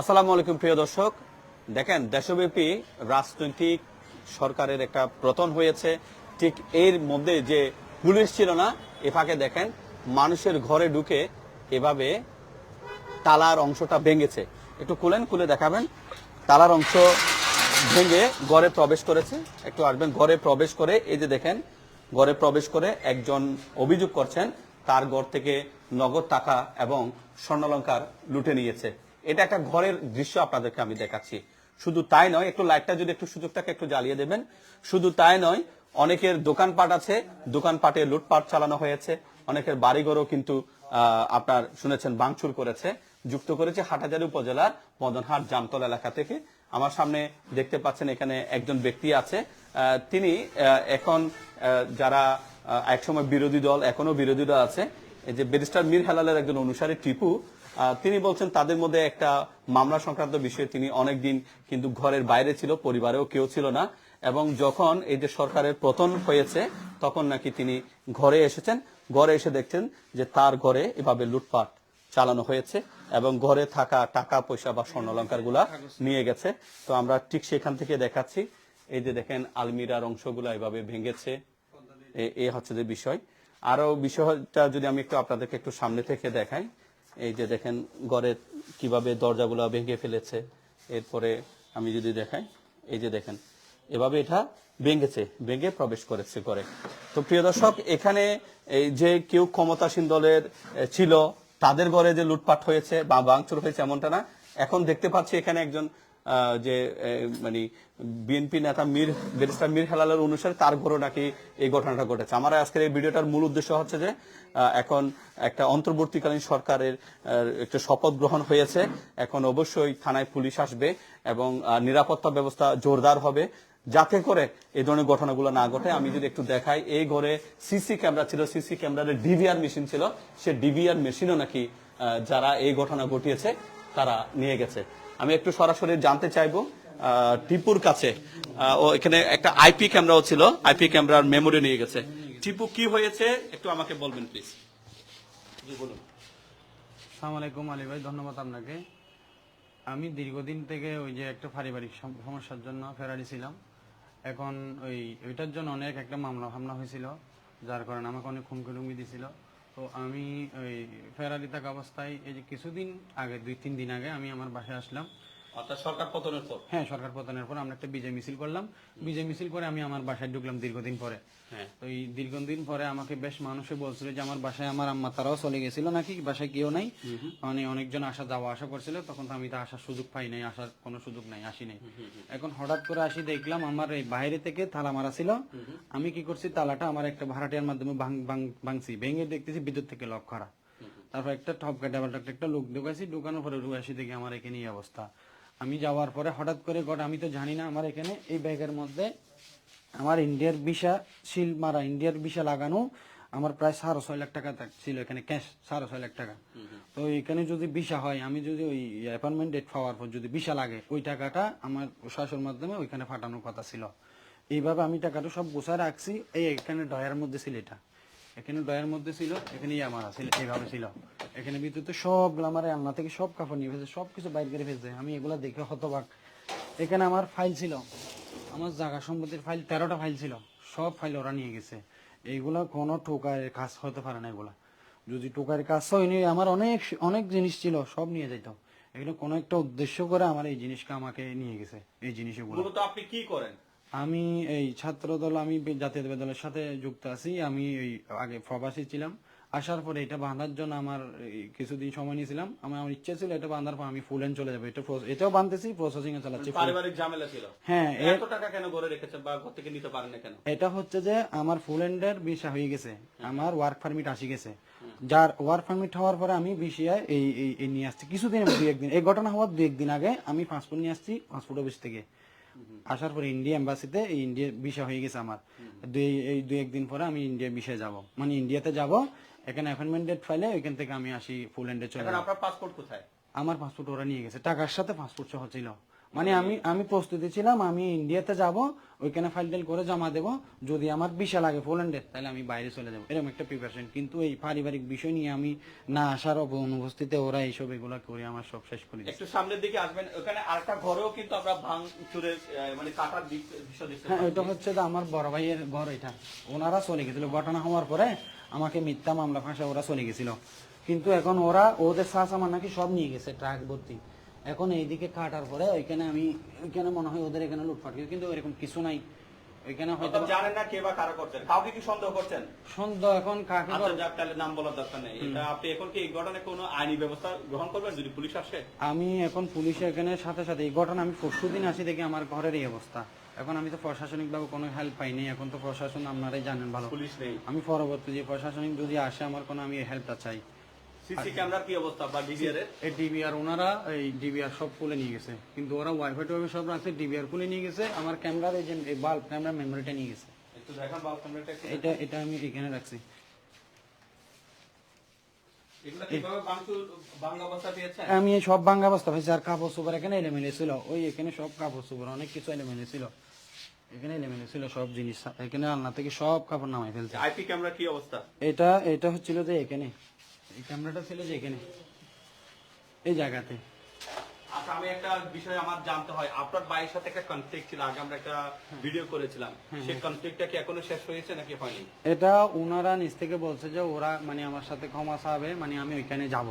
আসসালামু আলাইকুম, প্রিয় দর্শক। দেখেন, দেশব্যাপী রাজনৈতিক সরকারের একটা প্রতন হয়েছে। ঠিক এর মধ্যে যে পুলিশ ছিল না, এ ফাঁকে দেখেন, মানুষের ঘরে ঢুকে এভাবে তালার অংশটা ভেঙেছে। একটু খুলেন, খুলে দেখাবেন। তালার অংশ ভেঙে ঘরে প্রবেশ করেছে। একটু আসবেন, ঘরে প্রবেশ করে এই যে দেখেন, ঘরে প্রবেশ করে একজন অভিযোগ করছেন, তার ঘর থেকে নগদ টাকা এবং স্বর্ণালঙ্কার লুটে নিয়েছে। এটা একটা ঘরের দৃশ্য আপনাদেরকে আমি দেখাচ্ছি। শুধু তাই নয়, একটু লাইটটা যদি একটু সুযোগটাকে একটু জ্বালিয়ে দেবেন। শুধু তাই নয়, অনেকের দোকানপাট আছে, দোকানপাটে লুটপাট চালানো হয়েছে। অনেকের বাড়িঘরও কিন্তু আপনার শুনেছেন, ভাঙচুর করেছে, যুক্ত করেছে হাটাজারি উপজেলার মদনহাট জামতল এলাকা থেকে। আমার সামনে দেখতে পাচ্ছেন এখানে একজন ব্যক্তি আছে। তিনি এখন যারা একসময় বিরোধী দল, এখনও বিরোধী দল আছে এই যে ব্যারিস্টার মীর হেলালের একজন অনুসারী টিপু তিনি বলছেন তাদের মধ্যে একটা মামলা সংক্রান্ত বিষয়ে তিনি অনেকদিন কিন্তু ঘরের বাইরে ছিল, পরিবারেও কেউ ছিল না। এবং যখন এই যে সরকারের পতন হয়েছে, তখন নাকি তিনি ঘরে এসেছেন। ঘরে এসে দেখছেন যে তার ঘরে এভাবে লুটপাট চালানো হয়েছে এবং ঘরে থাকা টাকা, পয়সা বা স্বর্ণালঙ্কারগুলা নিয়ে গেছে। তো আমরা ঠিক সেখান থেকে দেখাচ্ছি। এই যে দেখেন, আলমিরার অংশগুলা এভাবে ভেঙেছে। এ হচ্ছে যে বিষয়। আরও বিষয়টা যদি আমি একটু আপনাদেরকে একটু সামনে থেকে দেখাই, এই যে দেখেন ঘরের কীভাবে দরজাগুলো ভেঙে ফেলেছে। এরপরে আমি যদি দেখাই, এই যে দেখেন, এভাবে এটা ভেঙেছে, ভেঙে প্রবেশ করেছে ঘরে তো প্রিয় দর্শক, এখানে এই যে কেউ ক্ষমতাসীন দলের ছিল, তাদের ঘরে যে লুটপাট হয়েছে বা ভাঙচুর হয়েছে এমনটা না। এখন দেখতে পাচ্ছি এখানে একজন যে মানে বিএনপি নেতা মীর, ব্যারিস্টার মীর হেলালের অনুসারে তার ঘরে নাকি এই ঘটনাটা ঘটেছে। আমার আজকের এই ভিডিওটার মূল উদ্দেশ্য হচ্ছে যে এখন একটা অন্তর্বর্তীকালীন সরকারের একটা শপথ গ্রহণ হয়েছে। এখন অবশ্যই থানায় পুলিশ আসবে এবং নিরাপত্তা ব্যবস্থা জোরদার হবে যাতে করে এই ধরনের ঘটনাগুলো না ঘটে। আমি যদি একটু দেখাই, এই ঘরে সিসি ক্যামেরা ছিল, সিসি ক্যামেরার ডিভিআর মেশিন ছিল। সে ডিভিআর মেশিনও নাকি যারা এই ঘটনা ঘটিয়েছে তারা নিয়ে গেছে। আমি একটু সরাসরি জানতে চাইব টিপুর কাছে ও এখানে একটা আইপি ক্যামেরাও ছিল, আইপি ক্যামেরার মেমোরি নিয়ে গেছে। টিপু, কি হয়েছে? একটু আমাকে বলবেন প্লিজ জি, বলুন। আলী ভাই, ধন্যবাদ আপনাকে। আমি দীর্ঘদিন থেকে ওই যে একটা পারিবারিক সমস্যার জন্য ফেরারি ছিলাম। এখন ওই, ওইটার জন্য অনেক একটা মামলা হামলা হয়েছিল, যার কারণে আমাকে অনেক হুমকি টুমকি দিছিল। তো আমি ওই ফেরারি থাকা অবস্থায় এই যে কিছুদিন আগে, দুই, তিন দিন আগে আমি আমার বাসায় আসলাম। অর্থাৎ সরকার পতনের পর। হ্যাঁ সরকার পতনের পর আমরা একটা বিজয় মিছিল করলাম। বিজয় মিছিল করে আমি আমার বাসায় ঢুকলাম দীর্ঘদিন পরে। হ্যাঁ। তো এই দীর্ঘদিন পরে আমাকে বেশ মানুষে বলছিল যে আমার বাসায় আমার আম্মা তারাও চলে গেছিল নাকি? বাসায় কেউ নাই? মানে অনেকজন আসা যাওয়া আসা করছিল তখন তো আমি তো আসার সুযোগ পাই নাই আসার কোনো সুযোগ নাই আসি নাই। এখন হঠাৎ করে আসি দেখলাম আমার এই বাইরে থেকে তালা মারা ছিল। আমি কি করছি তালাটা আমার একটা ভাড়াটিয়ার মাধ্যমে ভাঙ- ভাঙ- ভাঙছি ভেঙে দেখতেছি বিদ্যুৎ থেকে লক করা। তারপর একটা টপ ডাবল একটা লোক ঢুকাইছি ঢুকানোর পরে ঢুকাইছি দেখি আমার এখানে এই অবস্থা। আমি যাওয়ার পরে হঠাৎ করে গট আমি তো জানি না আমার এখানে এই ব্যাগের মধ্যে আমার ইন্ডিয়ার ভিসা সিল মারা, ইন্ডিয়ার ভিসা লাগানো আমার প্রায় সাড়ে ছয় লাখ টাকা ছিল এখানে, ক্যাশ, সাড়ে ছয় লাখ টাকা। তো এখানে যদি ভিসা হয়, আমি যদি ওই অ্যাপয়েন্টমেন্ট ডেট পাওয়ার পর যদি ভিসা লাগে, ওই টাকাটা আমার শাশুর মাধ্যমে ওইখানে ফাটানোর কথা ছিল। এইভাবে আমি টাকাটা সব গোছায় রাখছি, এই এখানে ডয়ার মধ্যে ছিল এটা। এখানে ডয়ের মধ্যে ছিল এখানে ইয়ামারা ছিল এইভাবে ছিল। এখানে ভিতরে সব আমার আলনা থেকে সব কাপড় নিয়ে ফেলছে, সব কিছু বাইর করে ফেলছে। আমি এগুলা দেখে হতবাক। এখানে আমার ফাইল ছিল। আমার জায়গা সম্পত্তির ফাইল তেরোটা ফাইল ছিল। সব ফাইল ওরা নিয়ে গেছে। এইগুলা কোনো টোকারের কাজ হতে পারে না এগুলা। যদি টোকারের কাজ হয়নি আমার অনেক অনেক জিনিস ছিল, সব নিয়ে যাইতো। এগুলো কোনো একটা উদ্দেশ্য করে আমার এই জিনিসটা আমাকে নিয়ে গেছে, এই জিনিসগুলো। আপনি কি করেন? আমি এই ছাত্র দল আমি জাতীয় দলের সাথে যুক্ত আছি আমি এই আগে প্রবাসী ছিলাম। আসার পরে এটা বাঁধার জন্য আমার কিছুদিন সময় নিয়েছিলাম। আমার আমার ইচ্ছা ছিল এটা বাঁধার পর আমি ফুল এন্ড চলে যাব। এটা এটাও বাঁধতেছি প্রসেসিং এ চালাচ্ছি পারিবারিক ঝামেলা ছিল। হ্যাঁ এত টাকা কেন রেখেছেন বা ঘর থেকে নিতে পারেন না কেন? এটা হচ্ছে যে আমার ফুল এন্ডের ভিসা হয়ে গেছে। আমার ওয়ার্ক পারমিট আসি গেছে। যার ওয়ার্ক পারমিট হওয়ার পরে আমি ভিসিআই এই এই- এই নিয়ে আসছি। কিছুদিন দুই একদিন এই ঘটনা হওয়ার দুই একদিন আগে আমি পাসপোর্ট নিয়ে আসছি পাসপোর্ট অফিস থেকে। আসার পরে ইন্ডিয়া এম্বাসিতে ইন্ডিয়া ভিসা হয়ে গেছে আমার। দুই এই দুই একদিন পরে আমি ইন্ডিয়া ভিসা যাব। মানে ইন্ডিয়াতে যাব এখানে অ্যাপয়েন্টমেন্ট ডেট ফাইলে ওইখান থেকে আমি আসি ফুল এন্ডে চলে আপনার পাসপোর্ট কোথায়? আমার পাসপোর্ট ওরা নিয়ে গেছে। টাকার সাথে পাসপোর্ট সহ ছিল। মানে আমি আমি প্রস্তুতি ছিলাম আমি ইন্ডিয়াতে যাব ওইখানে ফাইল টাইল করে জমা দেবো। যদি আমার বিশা লাগে পোল্যান্ডের তাহলে আমি বাইরে চলে যাব। এরকম একটা প্রিপারেশন কিন্তু এই পারিবারিক বিষয় নিয়ে আমি না আসার অব- অনুপস্থিতিতে ওরা এইসব এগুলো করে আমার সব শেষ করে একটু সামনের দিকে আসবেন। ওখানে আরেকটা ঘরেও কিন্তু আমরা ভাঙচুরের আহ, মানে কাটার দিক বিষয় দেখতে হ্যাঁ। ওইটা হচ্ছে যে আমার বড় ভাইয়ের ঘর এটা। ওনারা চলে গেছিল। ঘটনা হওয়ার পরে আমাকে মিথ্যা মামলা ফাঁসা ওরা চলে গেছিল। কিন্তু এখন ওরা ওদের শ্বাস আমার নাকি সব নিয়ে গেছে ট্রাক ভর্তি। এখন এইদিকে কাটার পরে ওইখানে আমি ওইখানে মনে হয় ওদের এখানে লুটপাট কিন্তু এরকম কিছু নাই। ওইখানে হয়তো জানেন না কে বা কারা করছেন? কাউকে কি সন্দেহ করছেন? সন্দেহ এখন কাকে আচ্ছা করব? যাক তাহলে নাম বলার দরকার নেই। এটা আপনি এখন কি এই ঘটনায় কোনো আইনি ব্যবস্থা গ্রহণ করবেন যদি পুলিশ আসে? আমি এখন পুলিশ এখানে সাথে সাথে এই ঘটনা আমি পরশু দিন আসি দেখি আমার ঘরের এই অবস্থা। এখন আমি তো প্রশাসনিক ভাবে কোনো হেল্প পাইনি এখন তো প্রশাসন আপনারাই জানেন ভালো। পুলিশ নেই। আমি পরবর্তী যে প্রশাসনিক যদি আসে আমার কোনো আমি হেল্পটা চাই। সিসি ক্যামেরার কি অবস্থা বা ডিবিআর এর? এই ডিবিআর ওনারা এই ডিবিআর সব খুলে নিয়ে গেছে। কিন্তু ওরা ওয়াইফাই টোয়াইফাই সব রাখছে ডিবিআর খুলে নিয়ে গেছে আমার ক্যামেরার এই যে বাল্ব ক্যামেরা মেমোরিটা নিয়ে গেছে। একটু দেখান বাল ক্যামেরাটা এটা এটা আমি এখানে রাখছি। আমি সব ভাঙ্গা অবস্থা হয়েছে আর কাপড় চোপড় এখানে এলেমেলে ছিল। ওই এখানে সব কাপড় চোপড় অনেক কিছু এলেমেলে ছিল। এখানে এলেমেলে ছিল সব জিনিস। এখানে আলনা থেকে সব কাপড় নামাই ফেলছে। আইপি ক্যামেরা কি অবস্থা? এটা এটা হচ্ছিল যে এখানে। এই ক্যামেরাটা ছিল যে এখানে? এই জায়গাতে। আচ্ছা আমি একটা বিষয় আমার জানতে হয়। আপনার ভাইয়ের সাথে একটা কনফ্লিক্ট ছিল আগে আমরা একটা ভিডিও করেছিলাম। সেই কনফ্লিক্টটা কি এখনও শেষ হয়েছে নাকি হয়নি? এটা ওনারা নিজ থেকে বলছে যে ওরা মানে আমার সাথে ক্ষমা চাবে মানে আমি ওইখানে যাব।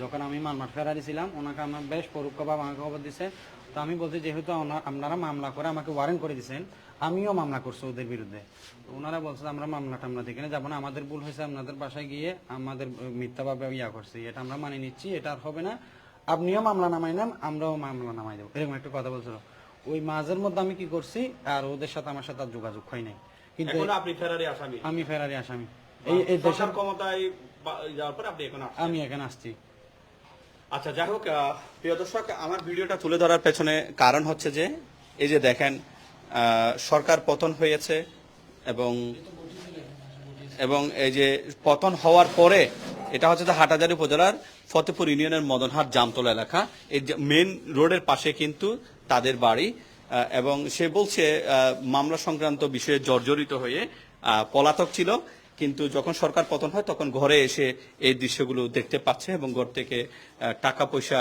যখন আমি মালমাট ফেরারি ছিলাম ওনাকে আমার বেশ পরোক্ষভাবে আমাকে খবর দিছে। তো আমি বলছি যেহেতু আপনারা মামলা করে আমাকে ওয়ারেন্ট করে দিয়েছেন আমিও মামলা করছি ওদের বিরুদ্ধে। ওনারা বলছে আমরা মামলা টামলা এখানে যাব না। আমাদের ভুল হয়েছে আপনাদের বাসায় গিয়ে আমাদের মিথ্যাভাবে ইয়া করছি। এটা আমরা মানে নিচ্ছি এটা আর হবে না। আপনিও মামলা নামাই নেন আমরাও মামলা নামাই দেবো। এরকম একটা কথা বলছিল। ওই মাঝের মধ্যে আমি কি করছি আর ওদের সাথে আমার সাথে আর যোগাযোগ হয় নাই। কিন্তু আপনি ফেরারি আসামি? আমি ফেরারি আসামি। এই দেশের ক্ষমতায় যাওয়ার পর আপনি এখন আমি এখানে আসছি। আচ্ছা যাই হোক প্রিয় দর্শক আমার ভিডিওটা তুলে ধরার পেছনে কারণ হচ্ছে যে এই যে দেখেন সরকার পতন হয়েছে এবং এবং এই যে পতন হওয়ার পরে এটা হচ্ছে হাটাজারি উপজেলার ফতেপুর ইউনিয়নের মদনহাট জামতলা এলাকা। এই মেন রোডের পাশে কিন্তু তাদের বাড়ি এবং সে বলছে মামলা সংক্রান্ত বিষয়ে জর্জরিত হয়ে পলাতক ছিল। কিন্তু যখন সরকার পতন হয়, তখন ঘরে এসে এই দৃশ্যগুলো দেখতে পাচ্ছে এবং ঘর থেকে টাকা পয়সা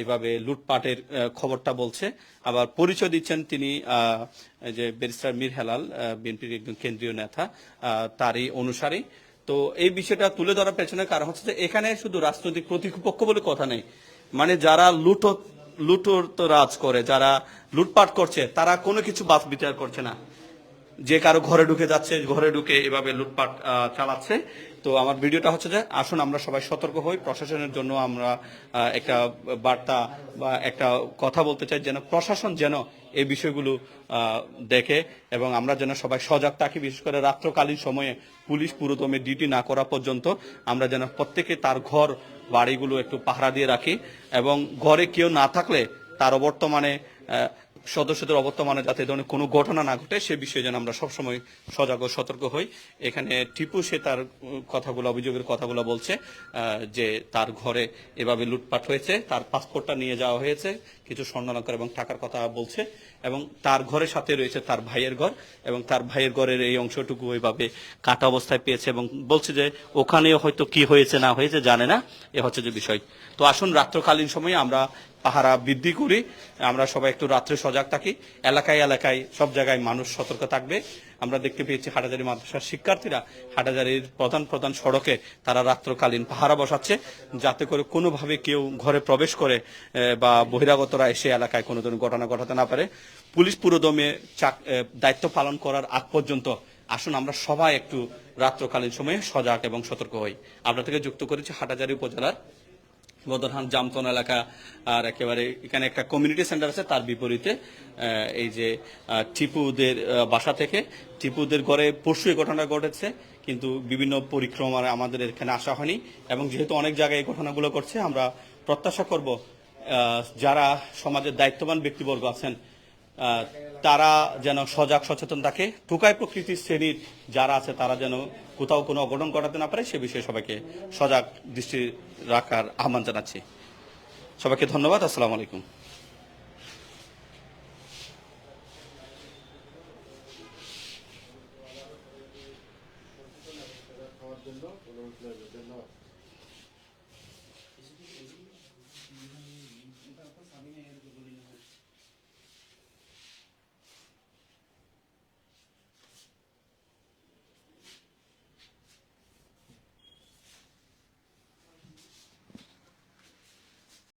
এভাবে লুটপাটের খবরটা বলছে। আবার পরিচয় দিচ্ছেন তিনি যে ব্যারিস্টার মীর হেলাল বিএনপির একজন কেন্দ্রীয় নেতা তারই অনুসারী। তো এই বিষয়টা তুলে ধরার পেছনে কারণ হচ্ছে যে এখানে শুধু রাজনৈতিক প্রতিপক্ষ বলে কথা নেই। মানে যারা লুট লুটোর তো রাজ করে, যারা লুটপাট করছে, তারা কোনো কিছু বাদ বিচার করছে না। যে কারও ঘরে ঢুকে যাচ্ছে, ঘরে ঢুকে এভাবে লুটপাট চালাচ্ছে। তো আমার ভিডিওটা হচ্ছে যে আসুন আমরা সবাই সতর্ক হই। প্রশাসনের জন্য আমরা একটা বার্তা বা একটা কথা বলতে চাই যেন প্রশাসন যেন এই বিষয়গুলো দেখে এবং আমরা যেন সবাই সজাগ থাকি বিশেষ করে রাত্রকালীন সময়ে পুলিশ পুরোদমে ডিউটি না করা পর্যন্ত আমরা যেন প্রত্যেকে তার ঘর বাড়িগুলো একটু পাহারা দিয়ে রাখি এবং ঘরে কেউ না থাকলে তার অবর্তমানে আহ, সদস্যদের অবর্তমানে যাতে ধরনের কোনো ঘটনা না ঘটে, সে বিষয়ে যেন আমরা সবসময় সজাগ ও সতর্ক হই। এখানে টিপু সে তার কথাগুলো, অভিযোগের কথাগুলো বলছে যে তার ঘরে এভাবে লুটপাট হয়েছে, তার পাসপোর্টটা নিয়ে যাওয়া হয়েছে, কিছু স্বর্ণালঙ্কার এবং টাকার কথা বলছে, এবং তার ঘরের সাথে রয়েছে তার ভাইয়ের ঘর, এবং তার ভাইয়ের ঘরের এই অংশটুকু ওইভাবে কাটা অবস্থায় পেয়েছে এবং বলছে যে ওখানেও হয়তো কি হয়েছে না হয়েছে জানে না, এ হচ্ছে যে বিষয়। তো আসুন, রাত্রকালীন সময়ে আমরা পাহারা বৃদ্ধি করি, আমরা সবাই একটু রাত্রে সজাগ থাকি। এলাকায় এলাকায়, সব জায়গায় মানুষ সতর্ক থাকবে। আমরা দেখতে পেয়েছি হাটাজারি মাদ্রাসার শিক্ষার্থীরা হাটাজারির প্রধান প্রধান সড়কে তারা রাত্রকালীন পাহারা বসাচ্ছে, যাতে করে কোনোভাবে কেউ ঘরে প্রবেশ করে বা বহিরাগতরা এসে এলাকায় কোনো ধরনের ঘটনা ঘটাতে না পারে। পুলিশ পুরোদমে চাক- দায়িত্ব পালন করার আগ পর্যন্ত আসুন, আমরা সবাই একটু রাত্রকালীন সময়ে সজাগ এবং সতর্ক হই। আপনার থেকে যুক্ত করেছি হাটাজারি উপজেলার বদরহান জামতন এলাকা, আর একেবারে এখানে একটা কমিউনিটি সেন্টার আছে, তার বিপরীতে এই যে টিপুদের বাসা থেকে টিপুদের ঘরে পরশু এই ঘটনা ঘটেছে, কিন্তু বিভিন্ন পরিক্রমার আমাদের এখানে আসা হয়নি, এবং যেহেতু অনেক জায়গায় এই ঘটনাগুলো করছে আমরা প্রত্যাশা করব যারা সমাজের দায়িত্ববান ব্যক্তিবর্গ আছেন তারা যেন সজাগ, সচেতন থাকে। টোকাই প্রকৃতির শ্রেণির যারা আছে, তারা যেন কোথাও কোনো অঘটন ঘটাতে না পারে, সে বিষয়ে সবাইকে সজাগ দৃষ্টি রাখার আহ্বান জানাচ্ছি। সবাইকে ধন্যবাদ, আসসালামু আলাইকুম।